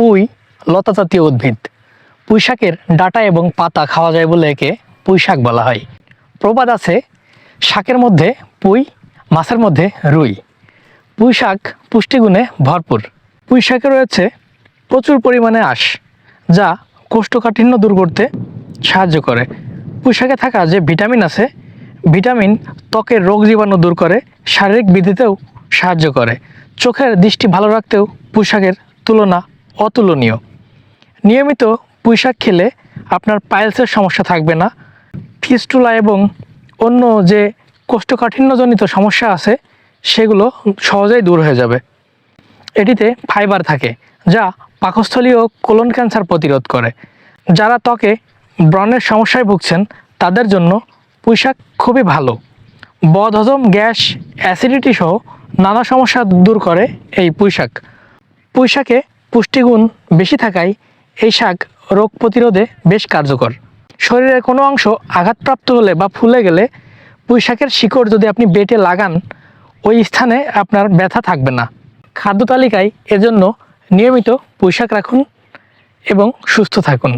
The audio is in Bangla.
পুঁই লতা জাতীয় উদ্ভিদ। পুঁই শাকের ডাটা এবং পাতা খাওয়া যায় বলে একে পুঁই শাক বলা হয়। প্রবাদ আছে শাকের মধ্যে পুঁই, মাছের মধ্যে রুই। পুঁই শাক পুষ্টিগুণে ভরপুর। পুঁই শাকে রয়েছে প্রচুর পরিমাণে আঁশ, যা কোষ্ঠকাঠিন্য দূর করতে সাহায্য করে। পুঁই শাকে থাকা যে ভিটামিন আছে, ভিটামিন ত্বকের রোগ জীবাণু দূর করে, শারীরিক বৃদ্ধিতেও সাহায্য করে। চোখের দৃষ্টি ভালো রাখতেও পুঁই শাকের তুলনা অতুলনীয়। নিয়মিত পুঁই শাক খেলে আপনার পাইলসের সমস্যা থাকবে না। ফিস্টুলা এবং অন্য যে কোষ্ঠকাঠিন্যজনিত সমস্যা আছে, সেগুলো সহজেই দূর হয়ে যাবে। এটিতে ফাইবার থাকে, যা পাকস্থলী ও কোলন ক্যান্সার প্রতিরোধ করে। যারা ত্বকে ব্রণের সমস্যায় ভুগছেন, তাদের জন্য পুঁইশাক খুবই ভালো। বদহজম, গ্যাস, অ্যাসিডিটি সহ নানা সমস্যা দূর করে এই পুঁইশাক। পুঁইশাকে পুষ্টিগুণ বেশি থাকায় এই শাক রোগ প্রতিরোধে বেশ কার্যকর। শরীরের কোনো অংশ আঘাতপ্রাপ্ত হলে বা ফুলে গেলে পুঁই শাকের শিকড় যদি আপনি বেটে লাগান, ওই স্থানে আপনার ব্যথা থাকবে না। খাদ্য তালিকায় এজন্য নিয়মিত পুঁই শাক রাখুন এবং সুস্থ থাকুন।